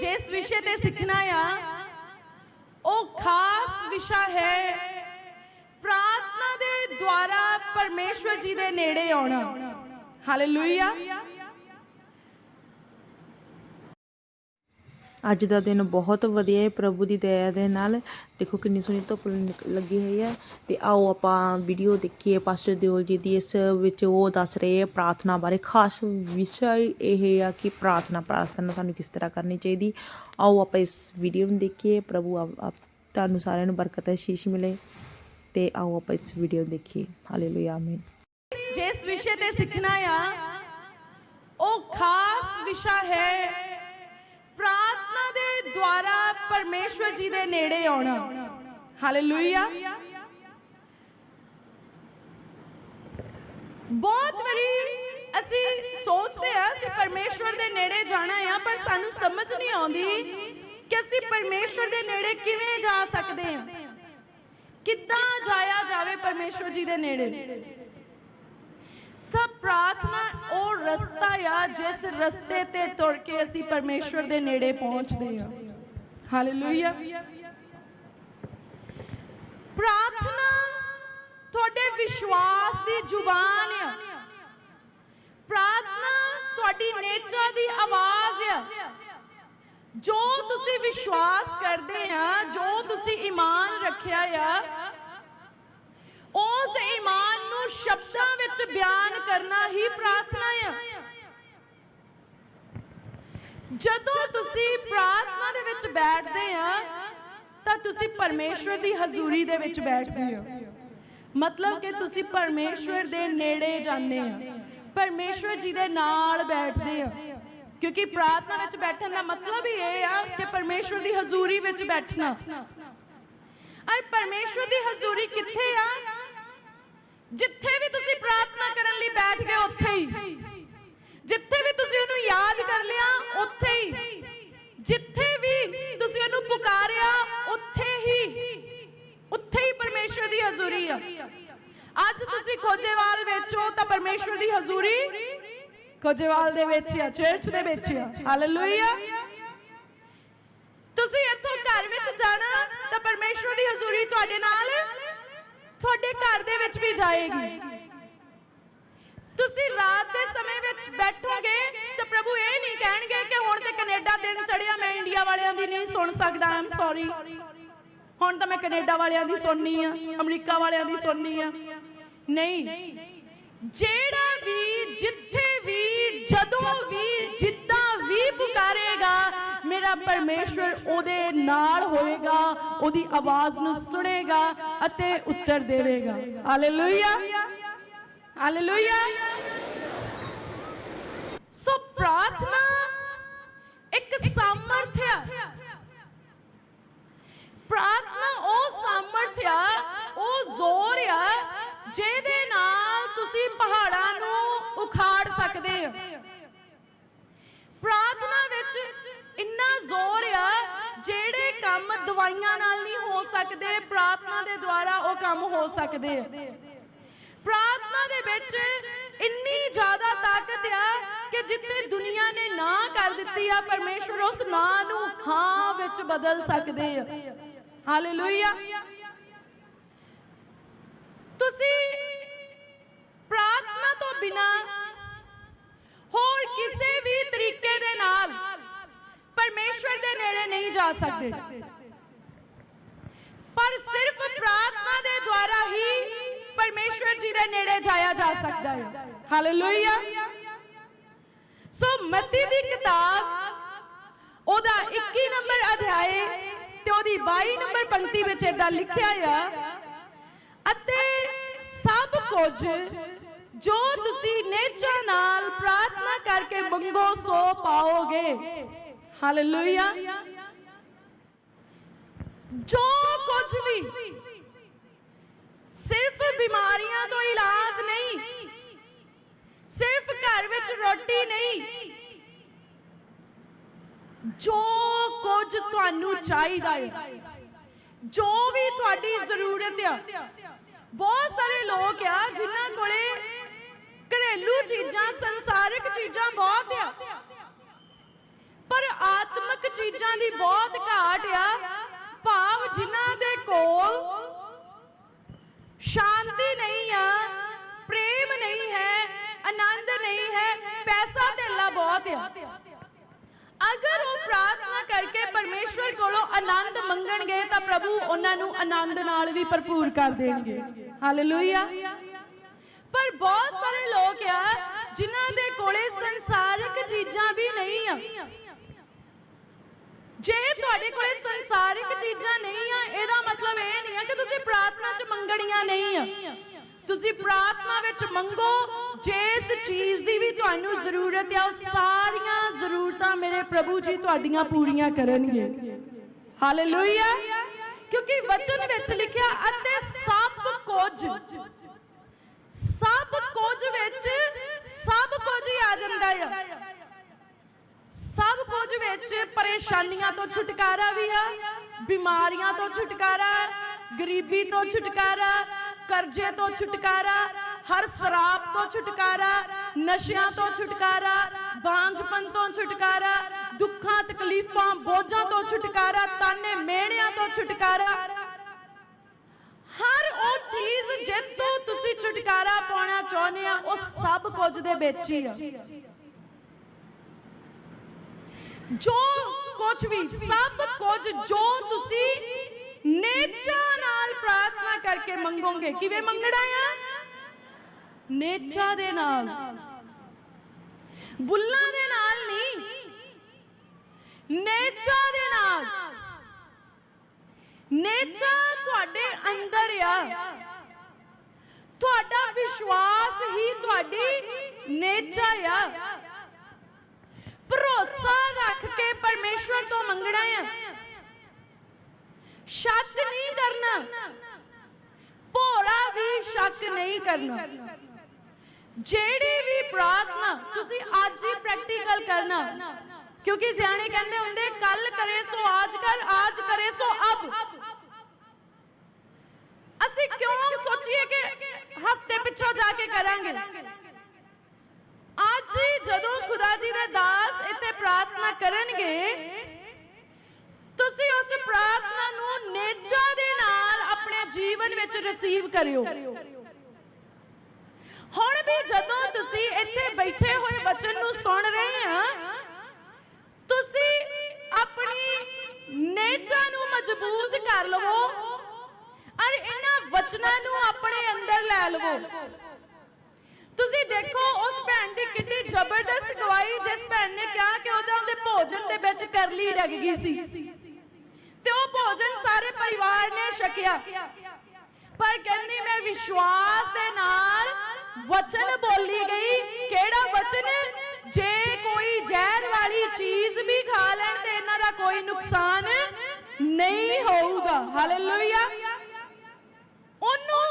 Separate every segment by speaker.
Speaker 1: ਜਿਸ ਵਿਸ਼ੇ ਤੇ ਸਿੱਖਣਾ ਆ, ਉਹ ਖਾਸ ਵਿਸ਼ਾ ਹੈ। ਪ੍ਰਾਰਥਨਾ ਦੇ ਦੁਆਰਾ ਪਰਮੇਸ਼ਵਰ ਜੀ ਦੇ ਨੇੜੇ ਆਉਣਾ। ਹਾਲੇਲੂਇਆ
Speaker 2: ਅੱਜ ਦਾ ਦਿਨ ਬਹੁਤ ਵਧੀਆ ਹੈ, ਪ੍ਰਭੂ ਦੀ ਦਇਆ ਦੇ ਨਾਲ। ਦੇਖੋ ਕਿੰਨੀ ਸੋਹਣੀ ਧੁੱਪ ਲੱਗੀ ਹੋਈ ਹੈ। ਤੇ ਆਓ ਆਪਾਂ ਵੀਡੀਓ ਦੇਖੀਏ ਪਾਸਟਰ ਦਿਓਲ ਜੀ ਦੀ। ਇਸ ਵਿੱਚ ਉਹ ਦੱਸ ਰਹੇ ਹੈ ਪ੍ਰਾਰਥਨਾ ਬਾਰੇ। ਖਾਸ ਵਿਸ਼ਾ ਇਹ ਆ ਕਿ ਪ੍ਰਾਰਥਨਾ ਪ੍ਰਾਰਥਨਾ ਸਾਨੂੰ ਕਿਸ ਤਰ੍ਹਾਂ ਕਰਨੀ ਚਾਹੀਦੀ। ਆਓ ਆਪਾਂ ਇਸ ਵੀਡੀਓ ਨੂੰ ਦੇਖੀਏ। ਪ੍ਰਭੂ ਆਪ ਤੁਹਾਨੂੰ ਸਾਰਿਆਂ ਨੂੰ ਬਰਕਤ ਹੈ, ਸ਼ੀਸ਼ ਮਿਲੇ। ਤੇ ਆਓ ਆਪਾਂ ਇਸ ਵੀਡੀਓ ਨੂੰ ਦੇਖੀਏ। ਹਾਲੇਲੂਇਆ ਆਮੀਨ
Speaker 1: ਜਿਸ ਵਿਸ਼ੇ ਤੇ ਸਿੱਖਣਾ ਆ, ਉਹ ਖਾਸ ਵਿਸ਼ਾ ਹੈ। ਪ੍ਰਾਰਥਨਾ ਦੇ ਦੁਆਰਾ ਪਰਮੇਸ਼ਵਰ ਜੀ ਦੇ ਨੇੜੇ ਆਉਣਾ। ਹਾਲੇਲੂਇਆ ਬਹੁਤ ਵਾਰੀ ਅਸੀਂ ਸੋਚਦੇ ਆ ਅਸੀਂ ਪਰਮੇਸ਼ਵਰ ਦੇ ਨੇੜੇ ਜਾਣਾ ਆ, ਪਰ ਸਾਨੂੰ ਸਮਝ ਨਹੀਂ ਆਉਂਦੀ ਕਿ ਅਸੀਂ ਪਰਮੇਸ਼ਵਰ ਦੇ ਨੇੜੇ ਕਿਵੇਂ ਜਾ ਸਕਦੇ ਹਾਂ। ਕਿੱਦਾਂ ਜਾਇਆ ਜਾਵੇ ਪਰਮੇਸ਼ਵਰ ਜੀ ਦੇ ਨੇੜੇ? ਤਾਂ ਪ੍ਰਾਰਥਨਾ ਉਹ ਰਸਤਾ ਆ ਜਿਸ ਰਸਤੇ ਤੇ ਤੁਰ ਕੇ ਅਸੀਂ ਪਰਮੇਸ਼ਵਰ ਦੇ ਨੇੜੇ ਪਹੁੰਚਦੇ ਹਾਂ ਹਾਲੇਲੂਇਆ ਪ੍ਰਾਰਥਨਾ ਤੁਹਾਡੇ ਵਿਸ਼ਵਾਸ ਦੀ ਜ਼ੁਬਾਨ ਆ। ਪ੍ਰਾਰਥਨਾ ਤੁਹਾਡੀ ਨੇਚਾ ਦੀ ਆਵਾਜ਼ ਆ। ਜੋ ਤੁਸੀਂ ਵਿਸ਼ਵਾਸ ਕਰਦੇ ਆ, ਜੋ ਤੁਸੀਂ ਈਮਾਨ ਰੱਖਿਆ ਆ, ਉਸ ਈਮਾਨ ਨੂੰ ਸ਼ਬਦਾਂ ਵਿੱਚ ਬਿਆਨ ਕਰਨਾ ਹੀ ਪ੍ਰਾਰਥਨਾ ਆ। ਜਦੋਂ ਤੁਸੀਂ ਪ੍ਰਾਰਥਨਾ ਦੇ ਵਿੱਚ ਬੈਠਦੇ ਆ, ਤਾਂ ਤੁਸੀਂ ਪਰਮੇਸ਼ਵਰ ਦੀ ਹਜ਼ੂਰੀ ਦੇ ਵਿੱਚ ਬੈਠਦੇ ਹੋ ਮਤਲਬ ਕਿ ਤੁਸੀਂ ਪਰਮੇਸ਼ਵਰ ਦੇ ਨੇੜੇ ਜਾਂਦੇ ਆ। ਪਰਮੇਸ਼ਵਰ ਜੀ ਦੇ ਨਾਲ ਬੈਠਦੇ ਆ। ਕਿਉਂਕਿ ਪ੍ਰਾਰਥਨਾ ਵਿੱਚ ਬੈਠਣ ਦਾ ਮਤਲਬ ਹੀ ਇਹ ਆ ਕਿ ਪਰਮੇਸ਼ਵਰ ਦੀ ਹਜ਼ੂਰੀ ਵਿੱਚ ਬੈਠਣਾ। ਔਰ ਪਰਮੇਸ਼ਵਰ ਦੀ ਹਜ਼ੂਰੀ ਕਿੱਥੇ ਆ? ਜਿੱਥੇ ਵੀ ਤੁਸੀਂ ਪ੍ਰਾਰਥਨਾ ਕਰਨ ਲਈ ਬੈਠ ਗਏ ਉੱਥੇ ਹੀ। ਜਿੱਥੇ ਵੀ ਤੁਸੀਂ ਉਹਨੂੰ ਯਾਦ ਕਰ ਲਿਆ, ਉੱਥੇ ਹੀ। ਜਿੱਥੇ ਵੀ ਤੁਸੀਂ ਉਹਨੂੰ ਪੁਕਾਰਿਆ, ਉੱਥੇ ਹੀ। ਉੱਥੇ ਹੀ ਪਰਮੇਸ਼ਵਰ ਦੀ ਹਜ਼ੂਰੀ ਆ। ਅੱਜ ਤੁਸੀਂ ਖੋਜੇਵਾਲ ਵਿੱਚ ਹੋ ਤਾਂ ਪਰਮੇਸ਼ਵਰ ਦੀ ਹਜ਼ੂਰੀ ਖੋਜੇਵਾਲ ਦੇ ਵਿੱਚ ਆ ਚਰਚ ਦੇ ਵਿੱਚ ਆ। ਹਾਲੇਲੂਇਆ ਤੁਸੀਂ ਇੱਥੋਂ ਘਰ ਵਿੱਚ ਜਾਣਾ ਤਾਂ ਪਰਮੇਸ਼ਵਰ ਦੀ ਹਜ਼ੂਰੀ ਤੁਹਾਡੇ ਨਾਲ ਤੁਹਾਡੇ ਘਰ ਦੇ ਵਿੱਚ ਵੀ ਜਾਏਗੀ। ਤੁਸੀਂ ਰਾਤ ਦੇ ਸਮੇਂ ਵਿੱਚ ਬੈਠੋਗੇ ਤਾਂ ਪ੍ਰਭੂ ਇਹ ਨਹੀਂ ਕਹਿਣਗੇ ਕਿ ਹੁਣ ਤੇ ਕੈਨੇਡਾ ਦਿਨ ਚੜਿਆ ਮੈਂ ਇੰਡੀਆ ਵਾਲਿਆਂ ਦੀ ਨਹੀਂ ਸੁਣ ਸਕਦਾ ਆਮ ਸੌਰੀ ਹੁਣ ਤਾਂ ਮੈਂ ਕੈਨੇਡਾ ਵਾਲਿਆਂ ਦੀ ਸੁਣਨੀ ਆ, ਅਮਰੀਕਾ ਵਾਲਿਆਂ ਦੀ ਸੁਣਨੀ ਆ। ਨਹੀਂ। ਜਿਹੜਾ ਵੀ ਜਿੱਥੇ ਵੀ, ਜਦੋਂ ਵੀ, ਜਿੱਦਾਂ ਵੀ ਪੁਕਾਰੇਗਾ, ਮੇਰਾ ਪਰਮੇਸ਼ਵਰ ਉਹਦੇ ਨਾਲ ਹੋਏਗਾ, ਉਹਦੀ ਆਵਾਜ਼ ਨੂੰ ਸੁਣੇਗਾ ਅਤੇ ਉੱਤਰ ਦੇਵੇਗਾ। ਹਾਲੇਲੂਇਆ ਹਾਲੇਲੂਇਆ ਸੋ ਪ੍ਰਾਰਥਨਾ ਇੱਕ ਸਾਮਰਥ ਆ। ਪ੍ਰਾਰਥਨਾ ਉਹ ਸਾਮਰਥ ਆ, ਉਹ ਜ਼ੋਰ ਆ, ਜਿਹਦੇ ਨਾਲ ਤੁਸੀਂ ਪਹਾੜਾਂ ਨੂੰ ਉਖਾੜ ਸਕਦੇ ਹੋ। ਪ੍ਰਾਰਥਨਾ ਵਿੱਚ ਇੰਨਾ ਜ਼ੋਰ ਆ, ਜਿਹੜੇ ਕੰਮ ਦਵਾਈਆਂ ਨਾਲ ਨਹੀਂ ਹੋ ਸਕਦੇ, ਪ੍ਰਾਰਥਨਾ ਦੇ ਦੁਆਰਾ ਉਹ ਕੰਮ ਹੋ ਸਕਦੇ ਆ। ਪ੍ਰਾਰਥਨਾ ਦੇ ਵਿੱਚ ਇੰਨੀ ਜ਼ਿਆਦਾ ਤਾਕਤ ਆ ਕਿ ਜਿੱਥੇ ਦੁਨੀਆ ਨੇ ਨਾ ਕਰ ਦਿੱਤੀ ਆ, ਪਰਮੇਸ਼ਵਰ ਉਸ ਨਾ ਨੂੰ ਹਾਂ ਵਿੱਚ ਬਦਲ ਸਕਦੇ ਆ। ਹਾਲੇਲੂਇਆ ਤੁਸੀਂ ਪ੍ਰਾਰਥਨਾ ਤੋਂ ਬਿਨਾ ਹੋਰ ਕਿਸੇ ਵੀ ਤਰੀਕੇ ਦੇ ਨਾਲ ਪਰਮੇਸ਼ਵਰ ਦੇ ਨੇੜੇ ਨਹੀਂ ਜਾ ਸਕਦੇ। ਪਰ ਸਿਰਫ ਪ੍ਰਾਰਥਨਾ ਦੇ ਦੁਆਰਾ ਹੀ ਪਰਮੇਸ਼ਵਰ ਜੀ ਦੇ ਨੇੜੇ ਜਾਇਆ ਜਾ ਸਕਦਾ ਹੈ। ਹਾਲੇਲੂਇਆ ਸੋ ਮਤੀ ਦੀ ਕਿਤਾਬ, ਉਹਦਾ 21 ਨੰਬਰ ਅਧਿਆਏ ਤੇ ਉਹਦੀ 22 ਨੰਬਰ ਪੰਕਤੀ ਵਿੱਚ ਇਦਾਂ ਲਿਖਿਆ ਆ, ਅਤੇ ਸਭ ਕੁਝ ਜੋ ਤੁਸੀਂ ਨੇਚਾ ਨਾਲ ਪ੍ਰਾਰਥਨਾ ਕਰਕੇ ਮੰਗੋ, ਸੋ ਪਾਓਗੇ। ਹਾਲੇਲੂਇਆ ਜੋ ਕੁਝ ਵੀ ਸਿਰਫ ਬਿਮਾਰੀਆਂ ਤੋਂ ਇਲਾਜ ਨਹੀਂ, ਸਿਰਫ ਘਰ ਵਿੱਚ ਰੋਟੀ ਨਹੀਂ, ਜੋ ਕੁਝ ਤੁਹਾਨੂੰ ਚਾਹੀਦਾ ਹੈ, ਜੋ ਵੀ ਤੁਹਾਡੀ ਜ਼ਰੂਰਤ ਆ। ਬਹੁਤ ਸਾਰੇ ਲੋਕ ਆ ਜਿਨ੍ਹਾਂ ਕੋਲੇ ਘਰੇਲੂ ਚੀਜ਼ਾਂ, ਸੰਸਾਰਿਕ ਚੀਜ਼ਾਂ ਬਹੁਤ ਆ। ਪਰ ਆਤਮਿਕ ਚੀਜ਼ਾਂ ਦੀ ਬਹੁਤ ਘਾਟ ਆ। ਭਾਵ ਜਿਨ੍ਹਾਂ ਦੇ ਕੋਲ ਸ਼ਾਂਤੀ ਨਹੀਂ ਆ, ਪ੍ਰੇਮ ਨਹੀਂ ਹੈ, ਆਨੰਦ ਨਹੀਂ ਹੈ, ਪੈਸਾ ਧੇਲਾ ਬਹੁਤ ਆ। ਅਗਰ ਉਹ ਪ੍ਰਾਰਥਨਾ ਕਰਕੇ ਪਰਮੇਸ਼ਵਰ ਕੋਲੋਂ ਆਨੰਦ ਮੰਗਣਗੇ ਤਾਂ ਪ੍ਰਭੂ ਉਹਨਾਂ ਨੂੰ ਆਨੰਦ ਨਾਲ ਵੀ ਭਰਪੂਰ ਕਰ ਦੇਣਗੇ। ਹਾਲੇਲੂਇਆ ਪਰ ਬਹੁਤ ਸਾਰੇ ਲੋਕ ਆ ਜਿਨ੍ਹਾਂ ਦੇ ਕੋਲੇ ਸੰਸਾਰਿਕ ਚੀਜ਼ਾਂ ਵੀ ਨਹੀਂ ਆ। ਜੇ ਤੁਹਾਡੇ ਕੋਲੇ ਸੰਸਾਰਿਕ ਚੀਜ਼ਾਂ ਨਹੀਂ ਆ, ਇਹਦਾ ਮਤਲਬ ਇਹ ਨਹੀਂ ਆ ਕਿ ਤੁਸੀਂ ਪ੍ਰਾਰਥਨਾ 'ਚ ਮੰਗਣੀਆਂ ਨਹੀਂ ਆ। ਤੁਸੀਂ ਪ੍ਰਾਰਥਨਾ ਵਿੱਚ ਮੰਗੋ ਜਿਸ ਚੀਜ਼ ਦੀ ਵੀ ਤੁਹਾਨੂੰ ਜ਼ਰੂਰਤ ਆ, ਉਹ ਸਾਰੀਆਂ ਜ਼ਰੂਰਤਾਂ ਮੇਰੇ ਪ੍ਰਭੂ ਜੀ ਤੁਹਾਡੀਆਂ ਪੂਰੀਆਂ ਕਰਨਗੇ। ਹਾਲੇਲੂਇਆ ਕਿਉਂਕਿ ਵਚਨ ਵਿੱਚ ਲਿਖਿਆ, ਅਤੇ ਸਭ ਕੁਝ ਸਭ ਕੁਝ ਵਿੱਚ ਸਭ ਕੁਝ ਹੀ ਆ ਜਾਂਦਾ ਆ। ਸਭ ਕੁਝ ਵਿੱਚ ਪਰੇਸ਼ਾਨੀਆਂ ਤੋਂ ਛੁਟਕਾਰਾ ਵੀ ਆ, ਬਿਮਾਰੀਆਂ ਤੋਂ ਛੁਟਕਾਰਾ, ਗਰੀਬੀ ਤੋਂ ਛੁਟਕਾਰਾ, ਕਰਜ਼ੇ ਤੋਂ ਛੁਟਕਾਰਾ, ਹਰ ਸ਼ਰਾਬ ਤੋਂ ਛੁਟਕਾਰਾ, ਨਸ਼ਿਆਂ ਤੋਂ ਛੁਟਕਾਰਾ ਬਾਂਝਪਨ ਤੋਂ ਛੁਟਕਾਰਾ, ਦੁੱਖਾਂ ਤਕਲੀਫਾਂ, ਬੋਝਾਂ ਤੋਂ ਛੁਟਕਾਰਾ ਤਾਨੇ ਮਿਹਣਿਆਂ ਤੋਂ ਛੁਟਕਾਰਾ। ਹਰ ਉਹ ਚੀਜ਼ ਜਿੱਤੋਂ ਤੁਸੀਂ ਛੁਟਕਾਰਾ ਪਾਉਣਾ ਚਾਹੁੰਦੇ ਆ, ਉਹ ਸਭ ਕੁਝ ਦੇ ਵਿੱਚ ਹੀ ਆ। ਜੋ ਕੁਝ ਵੀ, ਸਭ ਕੁਝ ਜੋ ਤੁਸੀਂ ਨੇਚਾ ਨਾਲ ਪ੍ਰਾਰਥਨਾ ਕਰਕੇ ਮੰਗੋਗੇ, ਕਿਵੇਂ ਮੰਗਣਾ ਆ? ਨੇਚਾ ਦੇ ਨਾਲ। ਬੁੱਲਾਂ ਦੇ ਨਾਲ ਨਹੀਂ। ਨੇਚਾ ਦੇ ਨਾਲ। ਨੇਚਾ ਤੁਹਾਡੇ ਅੰਦਰ ਆ। ਤੁਹਾਡਾ ਵਿਸ਼ਵਾਸ ਹੀ ਤੁਹਾਡੀ ਨੇਚਾ ਆ। ਭਰੋਸਾ ਰੱਖ ਕੇ ਪਰਮੇਸ਼ਵਰ ਤੋਂ ਮੰਗਣਾ ਆ। ਸ਼ੱਕ ਨਹੀਂ ਕਰਨਾ। ਭੋਰਾ ਵੀ ਸ਼ੱਕ ਨਹੀਂ ਕਰਨਾ। ਜਿਹੜੀ ਵੀ ਪ੍ਰਾਰਥਨਾ ਤੁਸੀਂ ਅੱਜ ਹੀ ਪ੍ਰੈਕਟੀਕਲ ਕਰਨਾ। ਕਿਉਂਕਿ ਸਿਆਣੇ ਕਹਿੰਦੇ ਹੁੰਦੇ ਕੱਲ ਕਰੇ ਸੋ, ਆਜ ਕਰ, ਆਜ ਕਰੇ ਸੋ, ਅਬ। ਅਸੀਂ ਕਿਉਂ ਸੋਚੀਏ ਕਿ ਹਫ਼ਤੇ ਪਿੱਛੋਂ ਜਾ ਕੇ ਕਰਾਂਗੇ? ਅੱਜ ਜਦੋਂ ਖੁਦਾ ਜੀ ਦੇ ਦਾਸ ਇੱਥੇ ਪ੍ਰਾਰਥਨਾ ਕਰਨਗੇ ਤੁਸੀਂ ਉਸ ਪ੍ਰਾਰਥਨਾ ਨੂੰ ਨੇਜਾ ਦੇ ਨਾਲ ਆਪਣੇ ਜੀਵਨ ਵਿੱਚ ਰਿਸੀਵ ਕਰਿਓ। ਹੁਣ ਵੀ ਜਦੋਂ ਤੁਸੀਂ ਇੱਥੇ ਬੈਠੇ ਹੋਏ ਵਚਨ ਨੂੰ ਸੁਣ ਰਹੇ ਆ ਤੁਸੀਂ ਆਪਣੀ ਨੇਜਾ ਨੂੰ ਮਜ਼ਬੂਤ ਕਰ ਲਵੋ। ਔਰ ਇਹਨਾਂ ਵਚਨਾਂ ਨੂੰ ਆਪਣੇ ਅੰਦਰ ਲੈ ਲਵੋ। ਤੁਸੀਂ ਦੇਖੋ, ਉਸ ਭੈਣ ਦੀ ਕਿੰਨੀ ਜ਼ਬਰਦਸਤ ਗਵਾਹੀ ਜਿਸ ਭੈਣ ਨੇ ਕਿਹਾ ਕਿ ਉਹਦਾ ਉਹਦੇ ਭੋਜਨ ਦੇ ਵਿੱਚ ਕਰਲੀ ਲੱਗ ਗਈ ਸੀ। ਤੇ ਉਹ ਭੋਜਨ ਸਾਰੇ ਪਰਿਵਾਰ ਨੇ ਛਕਿਆ। ਪਰ ਕਹਿੰਦੀ, ਮੈਂ ਵਿਸ਼ਵਾਸ ਦੇ ਨਾਲ ਵਚਨ ਬੋਲੀ ਗਈ, ਕਿਹੜਾ ਵਚਨ? ਜੇ ਕੋਈ ਜ਼ਹਿਰ ਵਾਲੀ ਚੀਜ਼ ਵੀ ਖਾ ਲੈਣ ਤੇ ਇਹਨਾਂ ਦਾ ਕੋਈ ਨੁਕਸਾਨ ਨਹੀਂ ਹੋਊਗਾ। ਹਾਲੇਲੂਇਆ ਉਹਨੂੰ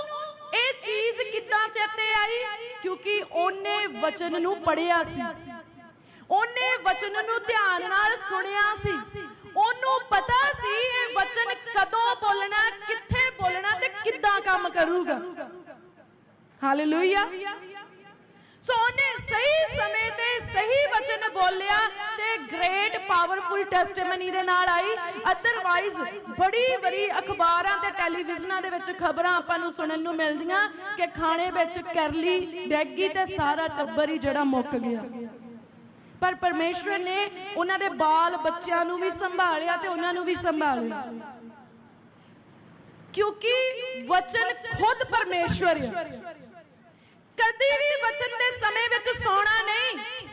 Speaker 1: ਇਹ ਚੀਜ਼ ਕਿੱਦਾਂ ਚੇਤੇ ਆਈ? ਕਿਉਂਕਿ ਉਹਨੇ ਵਚਨ ਨੂੰ ਪੜਿਆ ਸੀ। ਉਹਨੇ ਵਚਨ ਨੂੰ ਧਿਆਨ ਨਾਲ ਸੁਣਿਆ ਸੀ। ਉਹਨੂੰ ਪਤਾ ਸੀ ਇਹ ਵਚਨ ਕਦੋਂ ਬੋਲਣਾ, ਕਿੱਥੇ ਬੋਲਣਾ ਤੇ ਕਿੱਦਾਂ ਕੰਮ ਕਰੂਗਾ। ਹਾਲੇਲੂਇਆ ਸੋ ਉਹਨੇ ਸਹੀ ਸਮੇਂ ਤੇ ਸਹੀ ਵਚਨ ਬੋਲਿਆ ਤੇ ਗ੍ਰੇਟ ਪਾਵਰਫੁਲ ਟੈਸਟੀਮਨੀ ਦੇ ਨਾਲ ਆਈ। ਅਦਰਵਾਈਜ਼ ਬੜੀ ਬੜੀ ਅਖਬਾਰਾਂ ਤੇ ਟੈਲੀਵਿਜ਼ਨਾਂ ਦੇ ਵਿੱਚ ਖਬਰਾਂ ਆਪਾਂ ਨੂੰ ਸੁਣਨ ਨੂੰ ਮਿਲਦੀਆਂ ਕਿ ਖਾਣੇ ਵਿੱਚ ਕਰਲੀ, ਡੈਗੀ ਤੇ ਸਾਰਾ ਟੱਬਰ ਹੀ ਜਿਹੜਾ ਮੁੱਕ ਗਿਆ। ਪਰ ਪਰਮੇਸ਼ਵਰ ਨੇ ਉਹਨਾਂ ਦੇ ਬਾਲ ਬੱਚਿਆਂ ਨੂੰ ਵੀ ਸੰਭਾਲਿਆ ਤੇ ਉਹਨਾਂ ਨੂੰ ਵੀ ਸੰਭਾਲਿਆ। ਕਿਉਂਕਿ ਵਚਨ ਖੁਦ ਪਰਮੇਸ਼ਵਰ ਹੈ ਕਦੀ ਵੀ ਵਚਨ ਦੇ ਸਮੇਂ ਵਿੱਚ ਸੌਣਾ ਨਹੀਂ।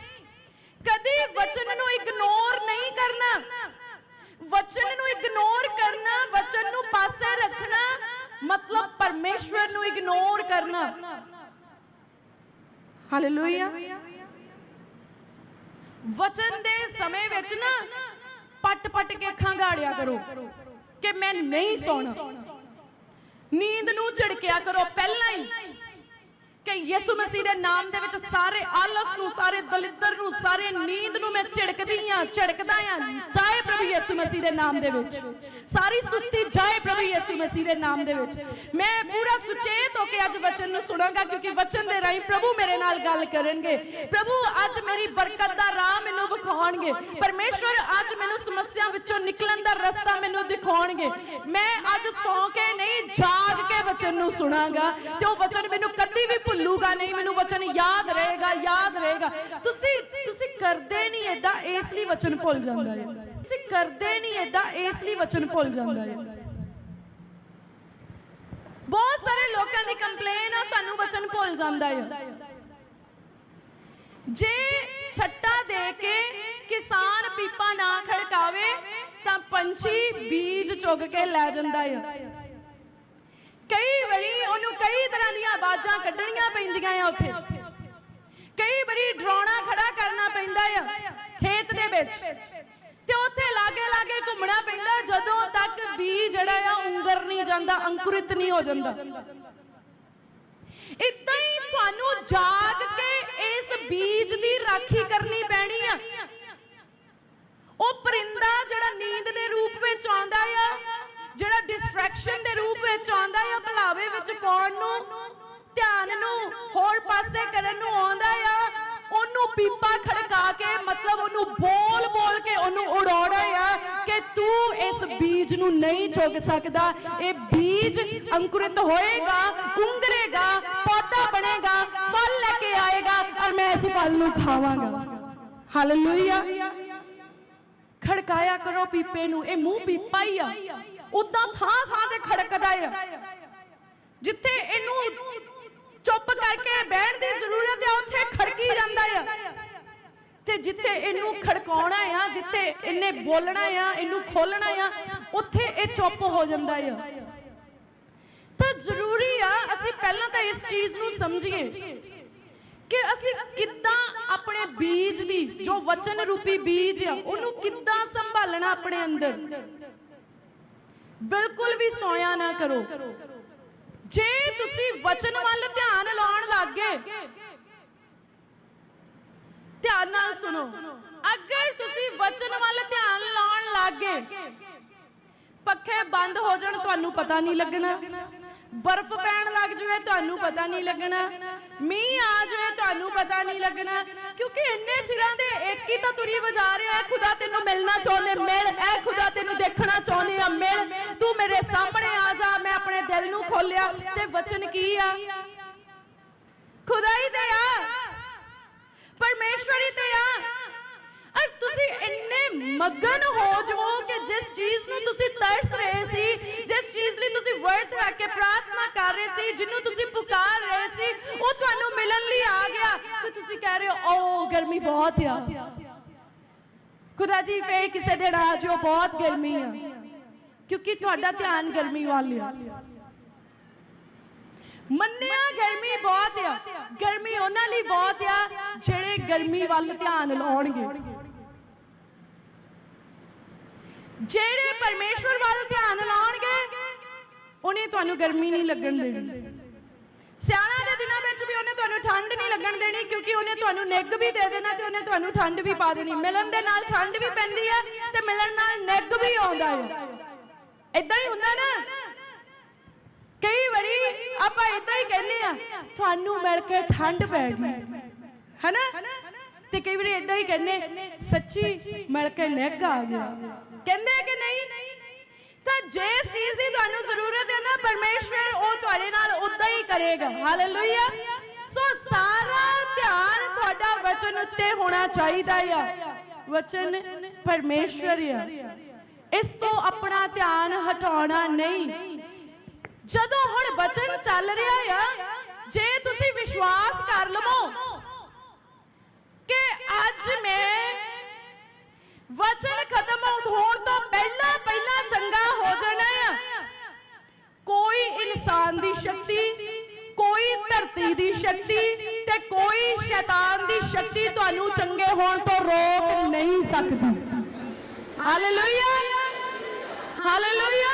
Speaker 1: ਕਦੀ ਵਚਨ ਨੂੰ ਇਗਨੋਰ ਨਹੀਂ ਕਰਨਾ। ਵਚਨ ਨੂੰ ਇਗਨੋਰ ਕਰਨਾ, ਵਚਨ ਨੂੰ ਪਾਸੇ ਰੱਖਣਾ, ਮਤਲਬ ਪਰਮੇਸ਼ਵਰ ਨੂੰ ਇਗਨੋਰ ਕਰਨਾ। ਹਾਲੇਲੂਇਆ ਵਚਨ ਦੇ ਸਮੇਂ ਵਿੱਚ ਨਾ ਪਟ ਪਟ ਕੇ ਅੱਖਾਂ ਗਾੜਿਆ ਕਰੋ ਕਿ ਮੈਂ ਨਹੀਂ ਸੌਣਾ। ਨੀਂਦ ਨੂੰ ਝੜਕਿਆ ਕਰੋ, ਪਹਿਲਾਂ ਹੀ। ਕਿ ਯਿਸੂ ਮਸੀਹ ਦੇ ਨਾਮ ਦੇ ਵਿੱਚ ਸਾਰੇ ਆਲਸ ਨੂੰ, ਸਾਰੇ ਦਲਿੱਦਰ ਨੂੰ, ਸਾਰੇ ਨੀਂਦ ਨੂੰ ਮੈਂ ਝਿੜਕਦੀ ਆ ਝਿੜਕਦਾ ਆ ਜਾਏ ਪ੍ਰਭੂ ਯਿਸੂ ਮਸੀਹ ਦੇ ਨਾਮ ਦੇ ਵਿੱਚ। ਸਾਰੀ ਸੁਸਤੀ ਜਾਏ ਪ੍ਰਭੂ ਯਿਸੂ ਮਸੀਹ ਦੇ ਨਾਮ ਦੇ ਵਿੱਚ। ਮੈਂ ਪੂਰਾ ਸੁਚੇਤ ਹੋ ਕੇ ਅੱਜ ਵਚਨ ਨੂੰ ਸੁਣਾਂਗਾ, ਕਿਉਂਕਿ ਵਚਨ ਦੇ ਰਾਹੀਂ ਪ੍ਰਭੂ ਮੇਰੇ ਨਾਲ ਗੱਲ ਕਰਨਗੇ। ਪ੍ਰਭੂ, ਅੱਜ ਮੇਰੀ ਬਰਕਤ ਦਾ ਰਾਹ ਮੈਨੂੰ ਵਿਖਾਉਣਗੇ। ਪਰਮੇਸ਼ਵਰ, ਅੱਜ ਮੈਨੂੰ ਸਮੱਸਿਆ ਵਿੱਚੋਂ ਨਿਕਲਣ ਦਾ ਰਸਤਾ ਮੈਨੂੰ ਦਿਖਾਉਣਗੇ। ਮੈਂ ਅੱਜ ਸੌਂ ਕੇ ਨਹੀਂ, ਜਾਗ ਕੇ ਵਚਨ ਨੂੰ ਸੁਣਾਂਗਾ। ਤੇ ਉਹ ਵਚਨ ਮੈਨੂੰ ਕਦੀ ਵੀ ਭੁੱਲੂਗਾ ਨਹੀਂ, ਮੈਨੂੰ ਵਚਨ ਯਾਦ ਰਹੇਗਾ ਯਾਦ ਰਹੇਗਾ। ਤੁਸੀਂ ਤੁਸੀਂ ਕਰਦੇ ਨਹੀਂ ਐਦਾਂ ਇਸ ਲਈ ਵਚਨ ਭੁੱਲ ਜਾਂਦਾ ਹੈ। ਤੁਸੀਂ ਕਰਦੇ ਨਹੀਂ ਐਦਾਂ ਇਸ ਲਈ ਵਚਨ ਭੁੱਲ ਜਾਂਦਾ ਹੈ। ਬਹੁਤ ਸਾਰੇ ਲੋਕਾਂ ਦੀ ਕੰਪਲੇਨ ਆ, ਸਾਨੂੰ ਵਚਨ ਭੁੱਲ ਜਾਂਦਾ ਹੈ। ਜੇ ਛੱਟਾ ਦੇ ਕੇ ਕਿਸਾਨ ਪੀਪਾ ਨਾ ਖੜਕਾਵੇ, ਤਾਂ ਪੰਛੀ ਬੀਜ ਚੁਗ ਕੇ ਲੈ ਜਾਂਦਾ ਹੈ। ਕਈ ਵਾਰੀ ਉਹਨੂੰ ਕਈ ਤਰ੍ਹਾਂ ਦੀਆਂ ਆਵਾਜ਼ਾਂ ਕੱਢਣੀਆਂ ਪੈਂਦੀਆਂ ਆ ਉੱਥੇ। ਕਈ ਵਾਰੀ ਡਰਾਉਣਾ ਖੜਾ ਕਰਨਾ ਪੈਂਦਾ ਆ ਖੇਤ ਦੇ ਵਿੱਚ। ਤੇ ਉੱਥੇ ਲਾਗੇ ਲਾਗੇ ਘੁੰਮਣਾ ਪੈਂਦਾ, ਜਦੋਂ ਤੱਕ ਬੀ ਜਿਹੜਾ ਆ ਉਂਗਰ ਨਹੀਂ ਜਾਂਦਾ, ਅੰਕੁਰਿਤ ਨਹੀਂ ਹੋ ਜਾਂਦਾ। ਇਦਾਂ ਹੀ ਤੁਹਾਨੂੰ ਜਾਗ ਕੇ ਇਸ ਬੀਜ ਦੀ ਰਾਖੀ ਕਰਨੀ ਪੈਣੀ ਆ। ਉਹ ਪਰਿੰਦਾ ਜਿਹੜਾ ਨੀਂਦ ਦੇ ਰੂਪ ਵਿੱਚ ਆਉਂਦਾ ਆ ਜਿਹੜਾ ਡਿਸਟਰੈਕਸ਼ਨ ਦੇ ਰੂਪ ਵਿੱਚ ਆਉਂਦਾ ਆ ਭਲਾਵੇ ਵਿੱਚ ਪਾਉਣ ਨੂੰ, ਧਿਆਨ ਨੂੰ, ਹੋਰ ਪਾਸੇ ਕਰਨ ਨੂੰ ਆਉਂਦਾ ਆ, ਉਹਨੂੰ ਪੀਪਾ ਖੜਕਾ ਕੇ, ਮਤਲਬ ਉਹਨੂੰ ਬੋਲ ਬੋਲ ਕੇ ਉਹਨੂੰ ਉਡਾਉਣਾ ਆ ਕਿ ਤੂੰ ਇਸ ਬੀਜ ਨੂੰ ਨਹੀਂ ਚੁਗ ਸਕਦਾ। ਇਹ ਬੀਜ ਅੰਕੁਰਿਤ ਹੋਏਗਾ ਉਂਗਰੇਗਾ ਪੌਦਾ ਬਣੇਗਾ, ਫਲ ਲੈ ਕੇ ਆਏਗਾ ਔਰ ਮੈਂ ਇਸ ਫਲ ਨੂੰ ਖਾਵਾਂਗਾ। ਹਾਲੇਲੂਇਆ ਖੜਕਾਇਆ ਕਰੋ ਪੀਪੇ ਨੂੰ, ਇਹ ਮੂੰਹ ਪੀਪਾ ਹੀ ਆ। ਉਦਾਂ ਥਾਂ ਥਾਂ ਤੇ ਖੜਕਦਾ ਆ। ਜਿੱਥੇ ਇਹਨੂੰ ਚੁੱਪ ਕਰਕੇ ਬਹਿਣ ਦੀ ਜ਼ਰੂਰਤ ਆ, ਉੱਥੇ ਖੜਕੀ ਜਾਂਦਾ ਆ। ਤੇ ਜਿੱਥੇ ਇਹਨੂੰ ਖੜਕਾਉਣਾ ਆ, ਜਿੱਥੇ ਇਹਨੇ ਬੋਲਣਾ ਆ, ਇਹਨੂੰ ਖੋਲਣਾ ਆ, ਉੱਥੇ ਇਹ ਚੁੱਪ ਹੋ ਜਾਂਦਾ ਆ। ਤਾਂ ਜ਼ਰੂਰੀ ਆ, ਅਸੀਂ ਪਹਿਲਾਂ ਤਾਂ ਇਸ ਚੀਜ਼ ਨੂੰ ਸਮਝੀਏ ਕਿ ਅਸੀਂ ਕਿੱਦਾਂ ਆਪਣੇ ਬੀਜ ਦੀ, ਜੋ ਵਚਨ ਰੂਪੀ ਬੀਜ ਆ, ਉਹਨੂੰ ਕਿੱਦਾਂ ਸੰਭਾਲਣਾ ਆਪਣੇ ਅੰਦਰ। ਬਿਲਕੁਲ ਵੀ ਸੋਇਆ ਨਾ ਕਰੋ। ਜੇ ਤੁਸੀਂ ਵਚਨ ਵੱਲ ਧਿਆਨ ਲਾਉਣ ਲੱਗੇ ਧਿਆਨ ਨਾਲ ਸੁਣੋ। ਅਗਰ ਤੁਸੀਂ ਵਚਨ ਵੱਲ ਧਿਆਨ ਲਾਉਣ ਲੱਗੇ ਪੱਖੇ ਬੰਦ ਹੋ ਜਾਣ, ਤੁਹਾਨੂੰ ਪਤਾ ਨਹੀਂ ਲੱਗਣਾ। ਬਰਫ਼ ਪੈਣ ਲੱਗ ਜਾਵੇ, ਤੁਹਾਨੂੰ ਪਤਾ ਨਹੀਂ ਲੱਗਣਾ। ਮੀਂਹ ਆ ਜਾਵੇ, ਤੁਹਾਨੂੰ ਪਤਾ ਨਹੀਂ ਲੱਗਣਾ। ਕਿਉਂਕਿ ਇੰਨੇ ਚਿਰਾਂ ਦੇ ਇੱਕ ਹੀ ਤਾਂ ਤੁਰੀ ਵਜਾ ਰਿਹਾ ਹੈ ਖੁਦਾ ਤੈਨੂੰ ਮਿਲਣਾ ਚਾਹੁੰਦੇ, ਮਿਲ ਐ ਖੁਦਾ ਤੈਨੂੰ ਦੇਖਣਾ ਚਾਹੁੰਦੇ ਆ, ਮਿਲ। ਤੂੰ ਮੇਰੇ ਸਾਹਮਣੇ ਆ ਜਾ, ਮੈਂ ਆਪਣੇ ਦਿਲ ਨੂੰ ਖੋਲਿਆ, ਤੇ ਵਚਨ ਕੀ ਆ? ਖੁਦਾਈ ਤੇ ਆ। ਪਰਮੇਸ਼ਵਰੀ ਤੇ ਆ। ਅਰ ਤੁਸੀਂ ਇੰਨੇ ਮਗਨ ਹੋ ਜਾਓ ਕਿ ਜਿਸ ਚੀਜ਼ ਨੂੰ ਤੁਸੀਂ ਤਰਸ ਰਹੇ ਸੀ, ਜਿਸ ਚੀਜ਼ ਲਈ ਤੁਸੀਂ ਵਰਤ ਰੱਖ ਕੇ ਪ੍ਰਾਰਥਨਾ ਕਰ ਰਹੇ ਸੀ, ਜਿਹਨੂੰ ਤੁਸੀਂ ਪੁਕਾਰ ਰਹੇ ਸੀ, ਉਹ ਤੁਹਾਨੂੰ ਮਿਲਣ ਲਈ ਆ ਗਿਆ। ਤੇ ਤੁਸੀਂ ਕਹਿ ਰਹੇ ਹੋ ਓ ਗਰਮੀ ਬਹੁਤ ਆ। ਖੁਦਾ ਜੀ, ਫੇਰ ਕਿਸੇ ਦਿਨ ਆ ਜਾਓ, ਬਹੁਤ ਗਰਮੀ ਆ। ਕਿਉਂਕਿ ਤੁਹਾਡਾ ਧਿਆਨ ਗਰਮੀ ਵੱਲ ਆ। ਮੰਨਿਆ ਗਰਮੀ ਬਹੁਤ ਆ। ਗਰਮੀ ਉਹਨਾਂ ਲਈ ਬਹੁਤ ਆ, ਜਿਹੜੇ ਗਰਮੀ ਵੱਲ ਧਿਆਨ ਲਾਉਣਗੇ। ਜਿਹੜੇ ਪਰਮੇਸ਼ਵਰ ਵੱਲ ਧਿਆਨ ਲਾਉਣਗੇ, ਉਹਨੇ ਤੁਹਾਨੂੰ ਗਰਮੀ ਨਹੀਂ ਲੱਗਣ ਦੇਣੀ। ਸਿਆਣਾ ਦੇ ਦਿਨਾਂ ਵਿੱਚ ਵੀ ਉਹਨੇ ਤੁਹਾਨੂੰ ਠੰਡ ਨਹੀਂ ਲੱਗਣ ਦੇਣੀ, ਕਿਉਂਕਿ ਉਹਨੇ ਤੁਹਾਨੂੰ ਨਿੱਘ ਵੀ ਦੇ ਦੇਣਾ ਤੇ ਉਹਨੇ ਤੁਹਾਨੂੰ ਠੰਡ ਵੀ ਪਾ ਦੇਣੀ। ਮਿਲਣ ਦੇ ਨਾਲ ਠੰਡ ਵੀ ਪੈਂਦੀ ਹੈ ਤੇ ਮਿਲਣ ਨਾਲ ਨਿੱਘ ਵੀ ਆਉਂਦਾ ਹੈ। ਇਦਾਂ ਹੀ ਹੁੰਦਾ ਨਾ। ਕਈ ਵਾਰੀ ਆਪਾਂ ਇਦਾਂ ਹੀ ਕਹਿੰਦੇ ਆ ਤੁਹਾਨੂੰ ਮਿਲ ਕੇ ਠੰਡ ਪੈ ਗਈ। ਹੈਨਾ? ਤੇ ਕਈ ਵਾਰੀ ਇਦਾਂ ਹੀ ਕਹਿੰਦੇ, ਸੱਚੀ ਮਿਲ ਕੇ ਨਿੱਘ ਆ ਗਿਆ। ਕਹਿੰਦੇ ਕਿ ਨਹੀਂ? ਤਾਂ ਜਿਸ ਚੀਜ਼ ਦੀ ਤੁਹਾਨੂੰ ਜ਼ਰੂਰਤ ਹੈ ਨਾ, ਪਰਮੇਸ਼ਵਰ ਉਹ ਤੁਹਾਡੇ ਨਾਲ ਉਦਾਂ ਹੀ ਕਰੇਗਾ। ਹਾਲੇਲੂਇਆ ਸੋ ਸਾਰਾ ਧਿਆਨ ਤੁਹਾਡਾ ਵਚਨ ਉੱਤੇ ਹੋਣਾ ਚਾਹੀਦਾ ਆ। ਵਚਨ ਪਰਮੇਸ਼ਵਰ ਆ। ਇਸ ਤੋਂ ਆਪਣਾ ਧਿਆਨ ਹਟਾਉਣਾ ਨਹੀਂ। ਜਦੋਂ ਹੁਣ ਵਚਨ ਚੱਲ ਰਿਹਾ ਆ, ਜੇ ਤੁਸੀਂ ਵਿਸ਼ਵਾਸ ਕਰ ਲਵੋ ਕਿ ਅੱਜ ਮੈਂ ਵਚਨ ਖਤਮ ਹੋਣ ਤੋਂ ਪਹਿਲਾਂ ਪਹਿਲਾਂ ਚੰਗਾ ਹੋ ਜਾਣਾ ਆ। ਕੋਈ ਇਨਸਾਨ ਦੀ ਸ਼ਕਤੀ, ਕੋਈ ਧਰਤੀ ਦੀ ਸ਼ਕਤੀ ਤੇ ਕੋਈ ਸ਼ੈਤਾਨ ਦੀ ਸ਼ਕਤੀ ਤੁਹਾਨੂੰ ਚੰਗੇ ਹੋਣ ਤੋਂ ਰੋਕ ਨਹੀਂ ਸਕਦੀ। ਹਾਲੇਲੂਇਆ ਹਾਲੇਲੂਇਆ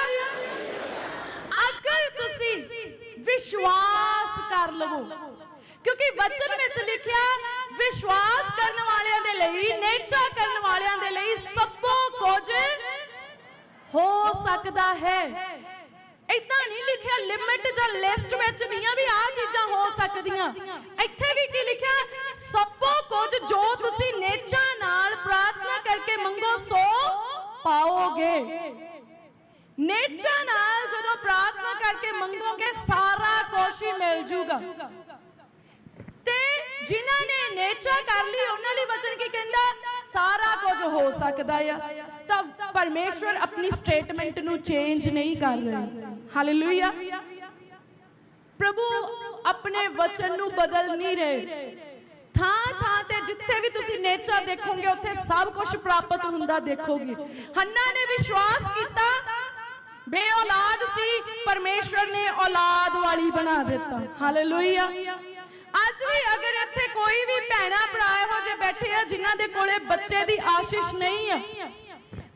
Speaker 1: ਅਗਰ ਤੁਸੀਂ ਵਿਸ਼ਵਾਸ ਕਰ ਲਵੋ, ਕਿਉਂਕਿ ਵਚਨ ਵਿੱਚ ਲਿਖਿਆ ਵਿਸ਼ਵਾਸ ਕਰਨ ਵਾਲਿਆਂ ਦੇ ਲਈ, ਨੇਚਾ ਕਰਨ ਵਾਲਿਆਂ ਦੇ ਲਈ ਸਭੋ ਕੁਝ ਹੋ ਸਕਦਾ ਹੈ। ਇਦਾਂ ਨਹੀਂ ਲਿਖਿਆ ਲਿਮਿਟ ਜਾਂ ਲਿਸਟ ਵਿੱਚ ਨਹੀਂ ਆ ਵੀ ਆ ਚੀਜ਼ਾਂ ਹੋ ਸਕਦੀਆਂ। ਇੱਥੇ ਵੀ ਕੀ ਲਿਖਿਆ? ਸਭੋ ਕੁਝ ਜੋ ਤੁਸੀਂ ਨੇਚਾ ਨਾਲ ਪ੍ਰਾਰਥਨਾ ਕਰਕੇ ਮੰਗੋ, ਸੋ ਪਾਓਗੇ। ਨੇਚਾ ਨਾਲ ਜਦੋਂ ਪ੍ਰਾਰਥਨਾ ਕਰਕੇ ਮੰਗੋਗੇ, ਸਾਰਾ ਕੁਝ ਹੀ ਮਿਲ ਜੂਗਾ। ਜਿਨ੍ਹਾਂ ਨੇ ਨੇਚਾ ਕਰ ਲਈ, ਉਹਨਾਂ ਲਈ ਵਚਨ ਕੀ ਕਹਿੰਦਾ? ਸਾਰਾ ਕੁਝ ਹੋ ਸਕਦਾ ਆ। ਤਾਂ ਪਰਮੇਸ਼ਵਰ ਆਪਣੀ ਸਟੇਟਮੈਂਟ ਨੂੰ ਚੇਂਜ ਨਹੀਂ ਕਰ ਰਹੇ। ਹਾਲੇਲੂਇਆ ਪ੍ਰਭੂ ਆਪਣੇ ਵਚਨ ਨੂੰ ਬਦਲ ਨਹੀਂ ਰਹੇ। ਥਾਂ ਥਾਂ ਤੇ ਜਿੱਥੇ ਵੀ ਤੁਸੀਂ ਨੇਚਰ ਦੇਖੋਗੇ, ਉੱਥੇ ਸਭ ਕੁਝ ਪ੍ਰਾਪਤ ਹੁੰਦਾ ਦੇਖੋਗੇ। ਹੰਨਾ ਨੇ ਵਿਸ਼ਵਾਸ ਕੀਤਾ ਬੇ ਔਲਾਦ ਸੀ, ਪਰਮੇਸ਼ਵਰ ਨੇ ਔਲਾਦ ਵਾਲੀ ਬਣਾ ਦਿੱਤਾ। ਹਾਲੇਲੂਇਆ ਅੱਜ ਵੀ ਅਗਰ ਇੱਥੇ ਕੋਈ ਵੀ ਭੈਣਾ ਭਰਾ ਇਹੋ ਜਿਹੇ ਬੈਠੇ ਆ, ਜਿਨ੍ਹਾਂ ਦੇ ਕੋਲੇ ਬੱਚੇ ਦੀ ਆਸ਼ੀਸ਼ ਨਹੀਂ ਆ।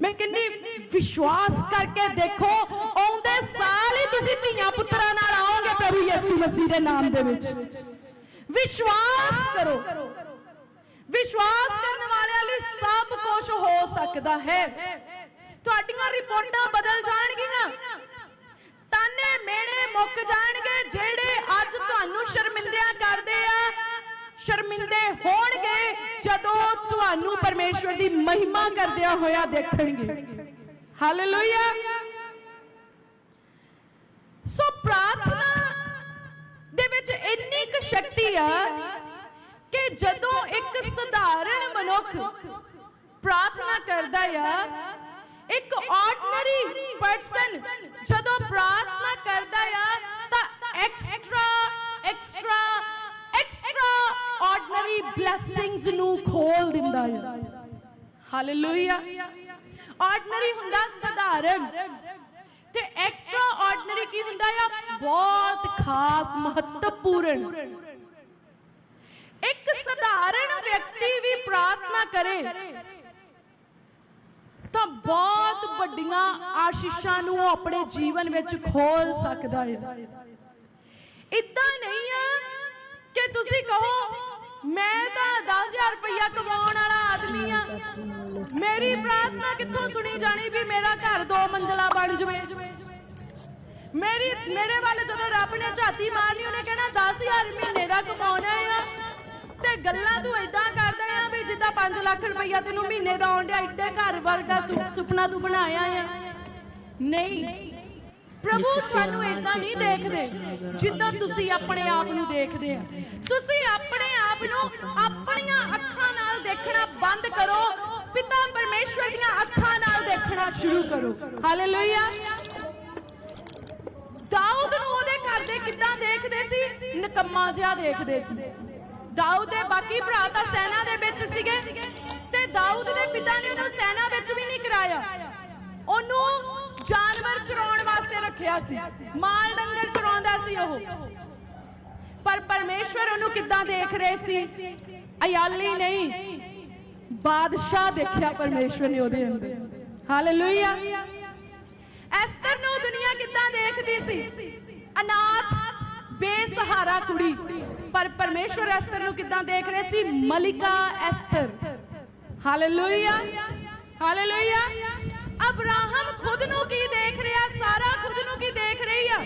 Speaker 1: ਮੈਂ ਕਹਿੰਦੀ, ਵਿਸ਼ਵਾਸ ਕਰਕੇ ਦੇਖੋ, ਆਉਂਦੇ ਸਾਲ ਹੀ ਤੁਸੀਂ ਧੀਆਂ ਪੁੱਤਰਾਂ ਨਾਲ ਆਓਗੇ ਪ੍ਰਭੂ ਯਿਸੂ ਮਸੀਹ ਦੇ ਨਾਮ ਦੇ ਵਿੱਚ। ਵਿਸ਼ਵਾਸ ਕਰੋ। ਵਿਸ਼ਵਾਸ ਕਰਨ ਵਾਲਿਆਂ ਲਈ ਸਭ ਕੁਝ ਹੋ ਸਕਦਾ ਹੈ। ਤੁਹਾਡੀਆਂ ਰਿਪੋਰਟਾਂ ਬਦਲ ਜਾਣਗੀਆਂ। ਤਾਨੇ ਮੇਣੇ ਮੁੱਕ ਜਾਣਗੇ ਜਿਹੜੇ ਅੱਜ ਤੁਹਾਨੂੰ ਸ਼ਰਮਿੰਦਿਆਂ ਕਰਦੇ ਆ। ਸ਼ਰਮਿੰਦੇ ਹੋਣਗੇ ਜਦੋਂ ਤੁਹਾਨੂੰ ਪਰਮੇਸ਼ਵਰ ਦੀ ਮਹਿਮਾ ਕਰਦਿਆਂ ਹੋਇਆ ਦੇਖਣਗੇ। ਹਾਲੇਲੂਇਆ ਸੋ ਪ੍ਰਾਰਥਨਾ ਦੇ ਵਿੱਚ ਇੰਨੀ ਕੁ ਸ਼ਕਤੀ ਆ ਕਿ ਜਦੋਂ ਇੱਕ ਸਧਾਰਨ ਮਨੁੱਖ ਪ੍ਰਾਰਥਨਾ ਕਰਦਾ ਆ ਇੱਕ ਆਰਡੀਨਰੀ ਪਰਸਨ ਜਦੋਂ ਪ੍ਰਾਰਥਨਾ ਕਰਦਾ ਆ, ਤਾਂ extra extra extra ordinary blessings ਨੂੰ ਖੋਲ ਦਿੰਦਾ ਆ। ਹਾਲੇਲੂਇਆ ਆਰਡੀਨਰੀ ਹੁੰਦਾ ਸਧਾਰਨ। ਤੇ ਐਕਸਟਰਾ ਆਰਡੀਨਰੀ ਕੀ ਹੁੰਦਾ ਆ? ਬਹੁਤ ਖਾਸ, ਮਹੱਤਵਪੂਰਨ। ਇੱਕ ਸਧਾਰਨ ਵਿਅਕਤੀ ਵੀ ਪ੍ਰਾਰਥਨਾ ਕਰੇ ਤਾਂ ਬਹੁਤ ਵੱਡੀਆਂ ਆਸ਼ੀਸ਼ਾਂ ਨੂੰ ਉਹ ਆਪਣੇ ਜੀਵਨ ਵਿੱਚ ਖੋਲ ਸਕਦਾ ਹੈ। ਇਦਾਂ ਨਹੀਂ ਆ ਕਿ ਤੁਸੀਂ ਕਹੋ, ਮੈਂ ਤਾਂ 10000 ਰੁਪਇਆ ਕਮਾਉਣ ਵਾਲਾ ਆਦਮੀ ਆ ਮੇਰੀ ਪ੍ਰਾਰਥਨਾ ਕਿੱਥੋਂ ਸੁਣੀ ਜਾਣੀ ਵੀ ਮੇਰਾ ਘਰ ਦੋ ਮੰਜ਼ਲਾ ਬਣ ਜਵੇ? ਮੇਰੀ, ਮੇਰੇ ਵੱਲ ਜਦੋਂ ਰੱਬ ਨੇ ਝਾਤੀ ਮਾਰਨੀ, ਉਹਨੇ ਕਹਿਣਾ 10000 ਮਹੀਨੇ ਦਾ ਕਮਾਉਣਾ ਆ। ਤੇ ਗੱਲਾਂ ਤੂੰ ਇਦਾਂ ਕਰਦਾ ਆ ਵੀ ਜਿੱਦਾਂ 5 ਲੱਖ ਰੁਪਈਆ ਤੈਨੂੰ ਮਹੀਨੇ ਦਾ ਆਉਣ ਡਿਆ, ਇੱਡੇ ਘਰ ਵਰਗਾ ਸੁਪਨਾ ਤੂੰ ਬਣਾਇਆ ਆ। ਨਹੀਂ। ਪ੍ਰਭੂ, ਤੁਹਾਨੂੰ ਇਦਾਂ ਨਹੀਂ ਦੇਖਦੇ ਜਿੱਦਾਂ ਤੁਸੀਂ ਆਪਣੇ ਆਪ ਨੂੰ ਦੇਖਦੇ ਆ। ਤੁਸੀਂ ਆਪਣੇ ਆਪ ਨੂੰ ਆਪਣੀਆਂ ਅੱਖਾਂ ਨਾਲ ਦੇਖਣਾ ਬੰਦ ਕਰੋ, ਪਿਤਾ ਪਰਮੇਸ਼ਵਰ ਦੀਆਂ ਅੱਖਾਂ ਨਾਲ ਦੇਖਣਾ ਸ਼ੁਰੂ ਕਰੋ। ਹਾਲੇਲੂਇਆ ਦਾਊਦ ਨੂੰ ਉਹਦੇ ਘਰ ਦੇ ਕਿੱਦਾਂ ਦੇਖਦੇ ਸੀ? ਨਕਮਾ ਜਿਹਾ ਦੇਖਦੇ ਸੀ। ਦਾਊਦ ਦੇ ਬਾਕੀ ਭਰਾ ਤਾਂ ਸੈਨਾ ਦੇ ਵਿੱਚ ਸੀਗੇ ਤੇ ਦਾਊਦ ਦੇ ਪਿਤਾ ਨੇ ਉਹਨੂੰ ਸੈਨਾ ਵਿੱਚ ਵੀ ਨਹੀਂ ਕਰਾਇਆ। ਉਹਨੂੰ ਜਾਨਵਰ ਚਰਾਉਣ ਵਾਸਤੇ ਰੱਖਿਆ ਸੀ। ਮਾਲ ਡੰਗਰ ਚਰਾਉਂਦਾ ਸੀ ਉਹ। ਪਰ ਪਰਮੇਸ਼ਵਰ ਉਹਨੂੰ ਕਿੱਦਾਂ ਦੇਖ ਰਹੇ ਸੀ? ਅਯਾਲੀ ਨਹੀਂ। ਬਾਦਸ਼ਾਹ ਦੇਖਿਆ ਪਰਮੇਸ਼ਵਰ ਨੇ ਉਹਦੇ ਅੰਦਰ। ਹਾਲੇਲੂਇਆ ਐਸਤਰ ਨੂੰ ਦੁਨੀਆ ਕਿੱਦਾਂ ਦੇਖਦੀ ਸੀ? ਅਨਾਥ, ਬੇਸਹਾਰਾ ਕੁੜੀ। ਪਰ ਪਰਮੇਸ਼ਵਰ ਐਸਤਰ ਨੂੰ ਕਿੱਦਾਂ ਦੇਖ ਰਹੇ ਸੀ? ਮਲਿਕਾ ਐਸਤਰ। ਹਾਲੇਲੂਇਆ ਹਾਲੇਲੂਇਆ ਅਬਰਾਹਮ ਖੁਦ ਨੂੰ ਕੀ ਦੇਖ ਰਿਹਾ? ਸਾਰਾ ਖੁਦ ਨੂੰ ਕੀ ਦੇਖ ਰਹੀ ਆ?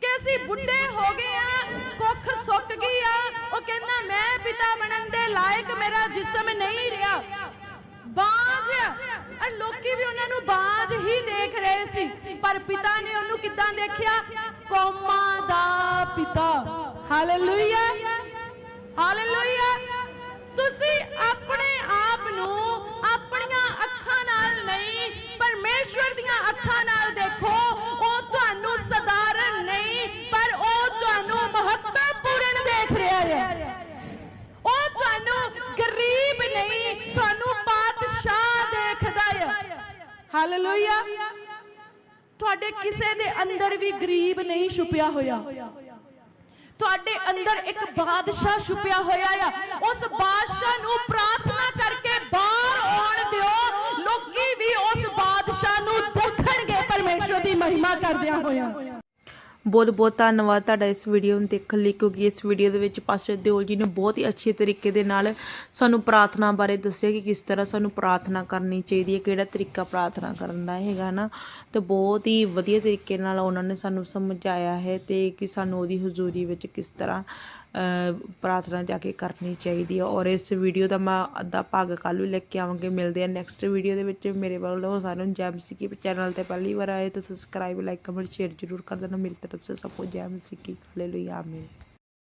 Speaker 1: ਕਿ ਅਸੀਂ ਬੁੱਢੇ ਹੋ ਗਏ ਆ, ਕੁੱਖ ਸੁੱਕ ਗਈ ਆ। ਉਹ ਕਹਿੰਦਾ, ਮੈਂ ਪਿਤਾ ਬਣਨ ਦੇ ਲਾਇਕ ਮੇਰਾ ਜਿਸਮ ਨਹੀਂ ਰਿਹਾ। ਬਾਝ ਆ। ਲੋਕੀ ਵੀ ਉਹਨਾਂ ਨੂੰ ਬਾਜ ਹੀ ਦੇਖ ਰਹੇ ਸੀ। ਪਰ ਪਿਤਾ ਨੇ ਉਹਨੂੰ ਕਿੱਦਾਂ ਦੇਖਿਆ? ਕੌਮਾਂ ਦਾ ਪਿਤਾ। ਹਾਲੇਲੂਇਆ ਹਾਲੇਲੂਇਆ ਤੁਸੀਂ ਆਪਣੇ ਆਪ ਨੂੰ ਆਪਣੀਆਂ ਅੱਖਾਂ ਨਾਲ ਨਹੀਂ, ਪਰਮੇਸ਼ਵਰ ਦੀਆਂ ਅੱਖਾਂ ਨਾਲ ਦੇਖੋ। ਉਹ ਤੁਹਾਨੂੰ ਸਧਾਰਨ ਨਹੀਂ, ਪਰ ਉਹ ਤੁਹਾਨੂੰ ਮਹੱਤਵਪੂਰਨ ਦੇਖ ਰਿਹਾ ਹੈ। ਉਹ ਤੁਹਾਨੂੰ ਗਰੀਬ ਨਹੀਂ, ਤੁਹਾਨੂੰ ਪਾਤਸ਼ਾਹ ਦੇਖਦਾ ਹੈ। ਹਾਲੇਲੂਇਆ ਤੁਹਾਡੇ ਕਿਸੇ ਦੇ ਅੰਦਰ ਵੀ ਗਰੀਬ ਨਹੀਂ ਛੁਪਿਆ ਹੋਇਆ। ਤੁਹਾਡੇ ਅੰਦਰ ਇੱਕ ਬਾਦਸ਼ਾਹ ਛੁਪਿਆ ਹੋਇਆ ਆ। ਉਸ ਬਾਦਸ਼ਾਹ ਨੂੰ ਪ੍ਰਾਰਥਨਾ ਕਰਕੇ ਬਾਹਰ ਆਉਣ ਦਿਓ। ਲੋਕੀ ਵੀ ਉਸ ਬਾਦਸ਼ਾਹ ਨੂੰ ਦੇਖਣਗੇ, ਪਰਮੇਸ਼ਵਰ ਦੀ ਮਹਿਮਾ ਕਰਦਿਆਂ ਹੋਇਆ।
Speaker 2: ਬਹੁਤ ਬਹੁਤ ਧੰਨਵਾਦ ਤੁਹਾਡਾ ਇਸ ਵੀਡੀਓ ਨੂੰ ਦੇਖਣ ਲਈ, ਕਿਉਂਕਿ ਇਸ ਵੀਡੀਓ ਦੇ ਵਿੱਚ ਪਾਸਟਰ ਦਿਓਲ ਜੀ ਨੇ ਬਹੁਤ ਹੀ ਅੱਛੇ ਤਰੀਕੇ ਦੇ ਨਾਲ ਸਾਨੂੰ ਪ੍ਰਾਰਥਨਾ ਬਾਰੇ ਦੱਸਿਆ ਕਿ ਕਿਸ ਤਰ੍ਹਾਂ ਸਾਨੂੰ ਪ੍ਰਾਰਥਨਾ ਕਰਨੀ ਚਾਹੀਦੀ ਹੈ, ਕਿਹੜਾ ਤਰੀਕਾ ਪ੍ਰਾਰਥਨਾ ਕਰਨ ਦਾ ਹੈਗਾ ਨਾ। ਤੇ ਬਹੁਤ ਹੀ ਵਧੀਆ ਤਰੀਕੇ ਨਾਲ ਉਹਨਾਂ ਨੇ ਸਾਨੂੰ ਸਮਝਾਇਆ ਹੈ ਤੇ ਕਿ ਸਾਨੂੰ ਉਹਦੀ ਹਜ਼ੂਰੀ ਵਿੱਚ ਕਿਸ ਤਰ੍ਹਾਂ ਪ੍ਰਾਰਥਨਾ ਜਾ ਕੇ ਕਰਨੀ ਚਾਹੀਦੀ ਹੈ ਔਰ ਇਸ ਵੀਡੀਓ ਦਾ ਮੈਂ ਅੱਧਾ ਭਾਗ ਕੱਲ੍ਹ ਵੀ ਲੈ ਕੇ ਆਵਾਂਗੇ। ਮਿਲਦੇ ਆ ਨੈਕਸਟ ਵੀਡੀਓ ਦੇ ਵਿੱਚ। ਮੇਰੇ ਵੱਲੋਂ ਸਾਰਿਆਂ ਨੂੰ ਜੈਮ ਸਿੱਕੀ ਚੈਨਲ ਤੇ ਪਹਿਲੀ ਵਾਰ ਆਏ ਤਾਂ ਸਬਸਕ੍ਰਾਈਬ ਲਾਈਕ ਕਮੈਂਟ ਸ਼ੇਅਰ ਜ਼ਰੂਰ ਕਰ ਦੇਣਾ। ਮੇਰੀ ਤਰਫ ਸੇ ਸਭ ਕੋ ਜੈਮ ਸਿੱਕੀ ਹਾਲੇਲੂਇਆ ਆਮੀਨ।